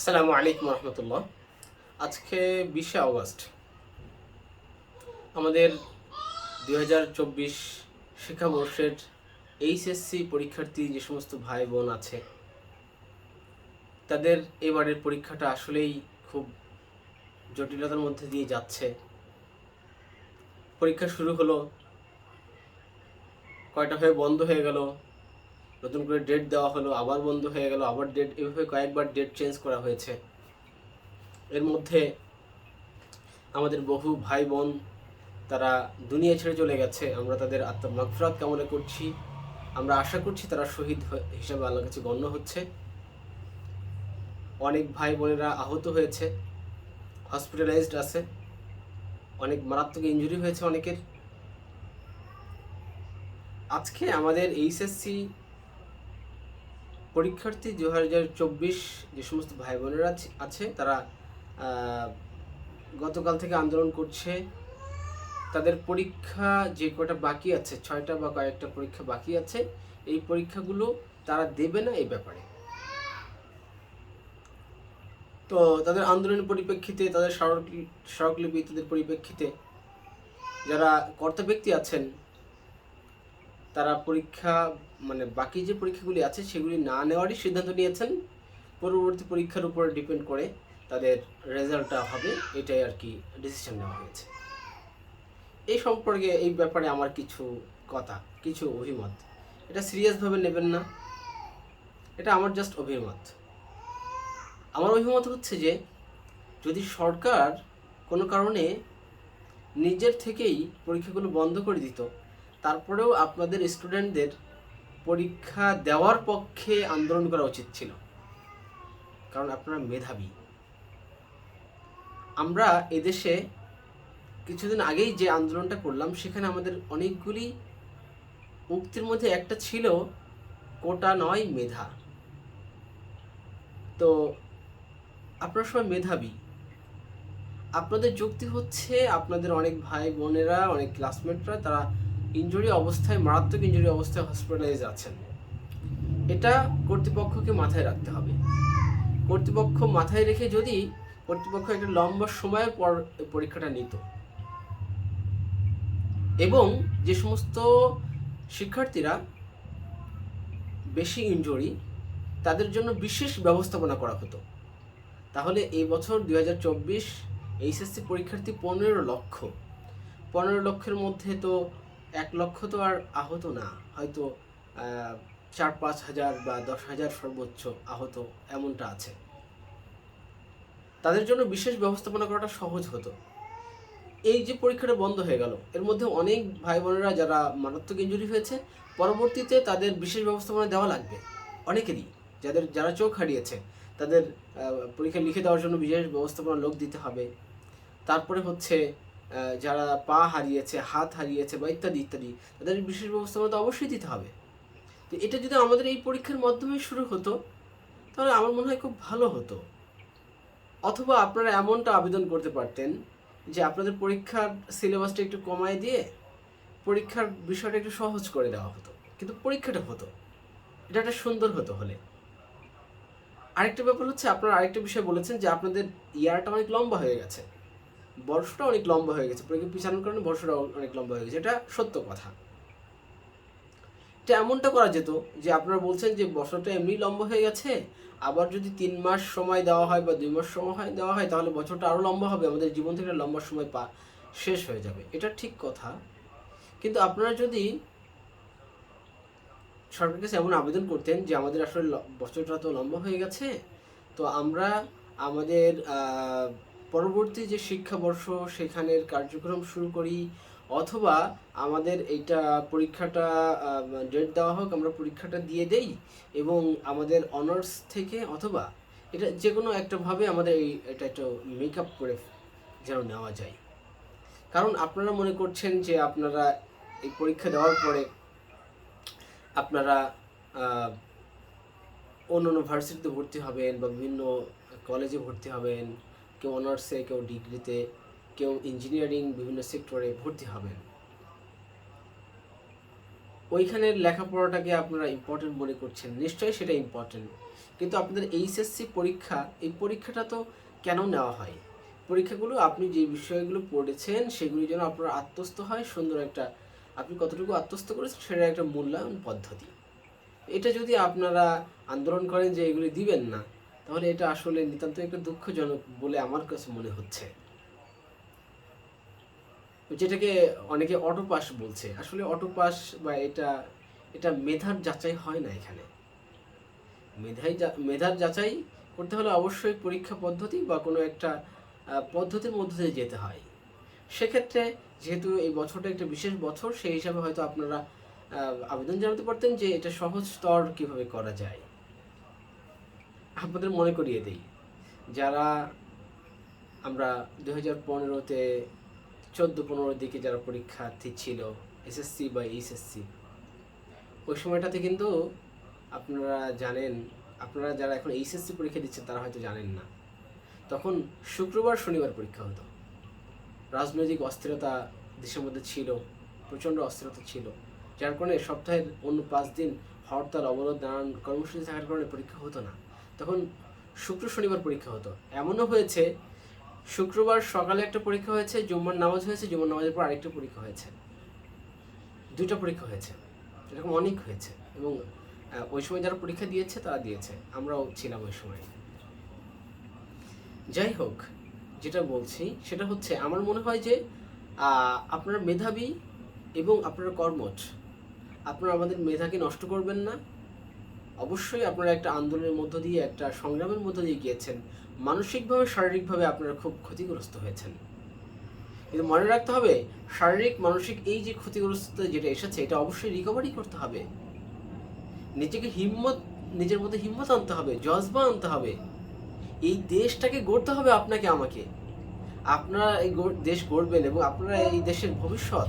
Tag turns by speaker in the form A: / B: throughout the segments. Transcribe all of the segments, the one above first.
A: আসসালামু আলাইকুম রহমতুল্লাহ। আজকে বিশে আগস্ট। আমাদের দুই হাজার চব্বিশ শিক্ষাবর্ষের এইচএসসি পরীক্ষার্থী যে সমস্ত ভাই বোন আছে, তাদের এবারের পরীক্ষাটা আসলেই খুব জটিলতার মধ্যে দিয়ে যাচ্ছে। পরীক্ষা শুরু হলো, কয়টা হয়ে বন্ধ হয়ে গেল নতুন করে ডেট দেওয়া হলো, আবার বন্ধ হয়ে গেল, আবার ডেট এভাবে কয়েকবার ডেট চেঞ্জ করা হয়েছে। এর মধ্যে আমাদের বহু ভাই বোন, তারা দুনিয়া ছেড়ে চলে গেছে। আমরা তাদের আত্মা মাগফিরাত কামনা করছি। আমরা আশা করছি তারা শহীদ হিসাবে আল্লাহর কাছে গণ্য হচ্ছে। অনেক ভাই বোনেরা আহত হয়েছে হসপিটালাইজড আছে। অনেক মারাত্মক ইনজুরি হয়েছে অনেকের। আজকে আমাদের এইচএসসি পরীক্ষার্থী দু হাজার চব্বিশ যে সমস্ত ভাই বোনেরা আছে- তারা গতকাল থেকে আন্দোলন করছে। তাদের পরীক্ষা যে কটা বাকি আছে, ছয়টা বা কয়েকটা পরীক্ষা বাকি আছে, এই পরীক্ষাগুলো তারা দেবে না এই ব্যাপারে। তো তাদের আন্দোলনের পরিপ্রেক্ষিতে, তাদের স্মারকলি, স্মারকলিপি তাদের পরিপ্রেক্ষিতে, যারা কর্তা ব্যক্তি আছেন তারা পরীক্ষা মানে বাকি যে পরীক্ষাগুলি আছে সেগুলি না নেওয়ারই সিদ্ধান্ত নিয়েছেন। পরবর্তী পরীক্ষার উপর ডিপেন্ড করে তাদের রেজাল্টটা হবে, এটাই আর কি ডিসিশন নেওয়া হয়েছে। এই সম্পর্কে, এই ব্যাপারে আমার কিছু কথা, কিছু অভিমত। এটা সিরিয়াসভাবে নেবেন না। এটা আমার জাস্ট অভিমত। আমার অভিমত হচ্ছে যে, যদি সরকার কোনো কারণে নিজের থেকেই পরীক্ষাগুলো বন্ধ করে দিত তারপরেও আপনাদের স্টুডেন্টদের পরীক্ষা দেওয়ার পক্ষে আন্দোলন করা উচিত ছিল। কারণ আপনারা মেধাবী। আমরা এদেশে কিছুদিন আগেই যে আন্দোলনটা করলাম, সেখানে আমাদের অনেকগুলি উক্তির মধ্যে একটা ছিল, কোটা নয়, মেধা। তো আপনারা সবাই মেধাবী। আপনাদের যুক্তি হচ্ছে, আপনাদের অনেক ভাই বোনেরা অনেক ক্লাসমেটরা তারা ইনজুরি অবস্থায়, মারাত্মক ইঞ্জুরি অবস্থায় হসপিটালাইজ আছেন। এটা কর্তৃপক্ষকে মাথায় রাখতে হবে। কর্তৃপক্ষ মাথায় রেখে যদি কর্তৃপক্ষ একটা লম্বা সময়ের পর পরীক্ষাটা নিত এবং যে সমস্ত শিক্ষার্থীরা বেশি ইনজুরি তাদের জন্য বিশেষ ব্যবস্থাপনা করা হতো। তাহলে এই বছর দুই হাজার চব্বিশ এইচএসসি পরীক্ষার্থী পনেরো লক্ষ। পনেরো লক্ষের মধ্যে তো এক লক্ষ তো আর আহত না। হয়তো চার পাঁচ হাজার বা দশ হাজার সর্বোচ্চ আহত এমনটা আছে। তাদের জন্য বিশেষ ব্যবস্থাপনা করাটা সহজ হতো। এই যে পরীক্ষাটা বন্ধ হয়ে গেল, এর মধ্যে অনেক ভাই বোনেরা যারা মারাত্মক ইঞ্জুরি হয়েছে, পরবর্তীতে তাদের বিশেষ ব্যবস্থাপনা দেওয়া লাগবে। অনেকেরই, যাদের, যারা চোখ হারিয়েছে, তাদের পরীক্ষা লিখে দেওয়ার জন্য বিশেষ ব্যবস্থাপনা লোক দিতে হবে। তারপরে হচ্ছে যারা পা হারিয়েছে, হাত হারিয়েছে বা ইত্যাদি ইত্যাদি, তাদের বিশেষ ব্যবস্থাপনা তো অবশ্যই দিতে হবে। তো এটা যদি আমাদের এই পরীক্ষার মাধ্যমে শুরু হতো, তাহলে আমার মনে হয় খুব ভালো হতো। অথবা আপনারা এমনটা আবেদন করতে পারতেন যে আপনাদের পরীক্ষার সিলেবাসটা একটু কমায় দিয়ে পরীক্ষার বিষয়টা একটু সহজ করে দেওয়া হতো। কিন্তু পরীক্ষাটা হতো। এটা একটা সুন্দর হতো হলে। আরেকটা ব্যাপার হচ্ছে, আপনারা আরেকটা বিষয় বলেছেন যে আপনাদের ইয়ারটা অনেক লম্বা হয়ে গেছে। বর্ষটা অনেক লম্বা হয়ে গেছে। পরীক্ষা পিছানোর কারণে বর্ষটা অনেক লম্বা হয়ে গেছে। এটা সত্য কথা। এটা এমনটা করা যেত যে আপনারা বলছেন যে বছরটা এমনি লম্বা হয়ে গেছে, আবার যদি তিন মাস সময় দেওয়া হয় বা দুই মাস সময় দেওয়া হয়, তাহলে বছরটা আরও লম্বা হবে, আমাদের জীবন থেকে লম্বা সময় পা শেষ হয়ে যাবে। এটা ঠিক কথা। কিন্তু আপনারা যদি সরকারের কাছে এমন আবেদন করতেন যে আমাদের আসলে বছরটা তো লম্বা হয়ে গেছে, তো আমরা আমাদের পরবর্তী যে শিক্ষাবর্ষ, সেখানের কার্যক্রম শুরু করি, অথবা আমাদের এইটা পরীক্ষাটা ডেট দেওয়া হোক, আমরা পরীক্ষাটা দিয়ে দেই, এবং আমাদের অনার্স থেকে, অথবা এটা যে কোনো একটা ভাবে আমাদের এই, এটা একটু মেক আপ করে যেন নেওয়া যায়। কারণ আপনারা মনে করছেন যে আপনারা এই পরীক্ষা দেওয়ার পরে আপনারা অন্য অন্য ভার্সিটিতে ভর্তি হবেন বা বিভিন্ন কলেজে ভর্তি হবেন কেউ অনার্সে কেউ ডিগ্রিতে, কেউ ইঞ্জিনিয়ারিং বিভিন্ন সেক্টরে ভর্তি হবেন। ওইখানের লেখাপড়াটাকে আপনারা ইম্পর্টেন্ট মনে করছেন। নিশ্চয়ই সেটা ইম্পর্টেন্ট কিন্তু আপনাদের এইচএসসি পরীক্ষা, এই পরীক্ষাটা তো কেন নেওয়া হয়? পরীক্ষাগুলো আপনি যে বিষয়গুলো পড়েছেন, সেগুলি যেন আপনার আত্মস্থ হয়, সুন্দর একটা, আপনি কতটুকু আত্মস্থ করেছেন, সেটা একটা মূল্যায়ন পদ্ধতি। এটা যদি আপনারা আন্দোলন করেন যে এগুলি দিবেন না তাহলে এটা আসলে নিতান্ত একটা দুঃখজনক বলে আমার কাছে মনে হচ্ছে। যেটাকে অনেকে অটো পাস বলছে। আসলে অটো পাস বা এটা এটা মেধার যাচাই হয় না এখানে। মেধাই মেধার যাচাই করতে হলে অবশ্যই পরীক্ষা পদ্ধতি বা কোনো একটা পদ্ধতির মধ্যে দিয়ে যেতে হয়। সেক্ষেত্রে যেহেতু এই বছরটা একটা বিশেষ বছর, সেই হিসাবে হয়তো আপনারা আবেদন জানাতে পারতেন যে এটা সহজ স্তর কীভাবে করা যায়। আপনাদের মনে করিয়ে দিই, যারা আমরা দু হাজার পনেরোতে চোদ্দ পনেরোর দিকে যারা পরীক্ষার্থী ছিল, এসএসসি বা এইচএসসি, ওই সময়টাতে কিন্তু আপনারা জানেন, আপনারা যারা এখন এইচএসসি পরীক্ষা দিচ্ছেন তারা হয়তো জানেন না। তখন শুক্রবার, শনিবার পরীক্ষা হতো। রাজনৈতিক অস্থিরতা দেশের মধ্যে ছিল, প্রচণ্ড অস্থিরতা ছিল, যার কারণে সপ্তাহের অন্য পাঁচ দিন হরতাল, অবরোধ, নানান কর্মসূচি থাকার কারণে পরীক্ষা হতো না। তখন শুক্র শনিবার পরীক্ষা হতো। এমনও হয়েছে, শুক্রবার সকালে একটা পরীক্ষা হয়েছে, জুম্মার নামাজ হয়েছে, জুম্মার নামাজের পর আরেকটা পরীক্ষা হয়েছে। দুইটা পরীক্ষা হয়েছে, এরকম অনেক হয়েছে এবং ওই সময় যারা পরীক্ষা দিয়েছে তারা দিয়েছে, আমরাও ছিলাম ওই সময়। যাই হোক, যেটা বলছি সেটা হচ্ছে, আমার মনে হয় যে আপনারা মেধাবী এবং আপনারা কর্মঠ। আপনারা আমাদের মেধাকে নষ্ট করবেন না। অবশ্যই আপনারা একটা আন্দোলনের মধ্য দিয়ে, একটা সংগ্রামের মধ্য দিয়ে গিয়েছেন। মানসিকভাবে, শারীরিকভাবে আপনারা খুব ক্ষতিগ্রস্ত হয়েছেন। কিন্তু মনে রাখতে হবে, শারীরিক, মানসিক এই যে ক্ষতিগ্রস্ততা যেটা এসেছে, এটা অবশ্যই রিকভারি করতে হবে। নিজেকে হিম্মত, নিজের মধ্যে হিম্মত আনতে হবে, জজবা আনতে হবে। এই দেশটাকে গড়তে হবে আপনাকে, আমাকে। আপনারা এই দেশ গড়বেন এবং আপনারা এই দেশের ভবিষ্যৎ।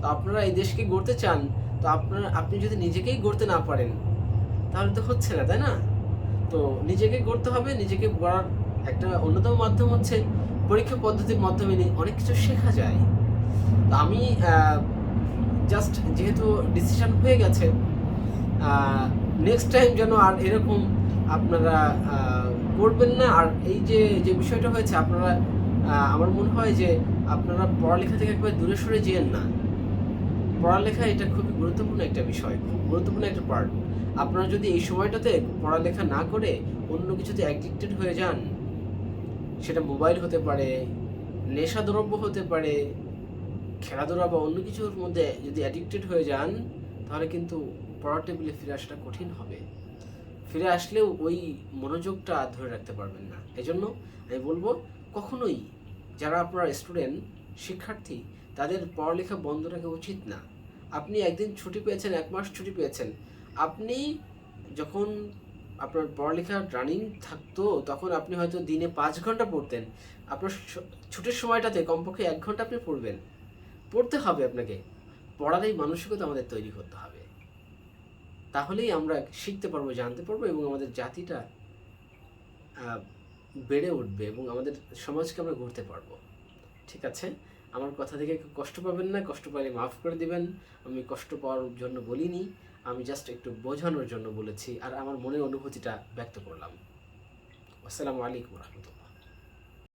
A: তো আপনারা এই দেশকে গড়তে চান, তো আপনারা, আপনি যদি নিজেকেই গড়তে না পারেন তাহলে তো হচ্ছে না, তাই না? তো নিজেকে করতে হবে, নিজেকে গড়ার একটা অন্যতম মাধ্যম হচ্ছে পরীক্ষা পদ্ধতির মাধ্যমে অনেক কিছু শেখা যায়। তো আমি জাস্ট যেহেতু ডিসিশন হয়ে গেছে নেক্সট টাইম যেন আর এরকম আপনারা করবেন না। আর এই যে যে বিষয়টা হয়েছে, আপনারা আমার মনে হয় যে আপনারা পড়ালেখা থেকে একবার দূরে সরে যেয়েন না। পড়ালেখা এটা খুবই গুরুত্বপূর্ণ একটা বিষয়, খুব গুরুত্বপূর্ণ একটা পার্ট আপনারা যদি এই সময়টাতে পড়ালেখা না করে অন্য কিছুতে অ্যাডিক্টেড হয়ে যান, সেটা মোবাইল হতে পারে নেশা দ্রব্য হতে পারে, খেলাধুলা বা অন্য কিছুর মধ্যে যদি অ্যাডিক্টেড হয়ে যান, তাহলে কিন্তু পড়ার টেবিলে ফিরে আসাটা কঠিন হবে। ফিরে আসলেও ওই মনোযোগটা ধরে রাখতে পারবেন না। এজন্য আমি বলব, কখনোই যারা আপনারা স্টুডেন্ট শিক্ষার্থী, তাদের পড়ালেখা বন্ধ রাখা উচিত না। আপনি একদিন ছুটি পেয়েছেন, এক মাস ছুটি পেয়েছেন আপনি যখন আপনার পড়ালেখার রানিং থাকতো, তখন আপনি হয়তো দিনে পাঁচ ঘণ্টা পড়তেন। আপনার ছুটির সময়টাতে কমপক্ষে এক ঘণ্টা আপনি পড়বেন। পড়তে হবে আপনাকে। পড়ার এই মানসিকতা আমাদের তৈরি করতে হবে। তাহলেই আমরা শিখতে পারব, জানতে পারব এবং আমাদের জাতিটা বেড়ে উঠবে এবং আমাদের সমাজকে আমরা গড়তে পারব। ঠিক আছে? আমার কথা থেকে কষ্ট পাবেন না। কষ্ট পাইলে মাফ করে দিবেন। আমি কষ্ট পাওয়ার জন্য বলিনি। আমি জাস্ট একটু বোঝানোর জন্য বলেছি আর আমার মনের অনুভূতিটা ব্যক্ত করলাম। আসসালামু আলাইকুম রহমতুল্লাহ।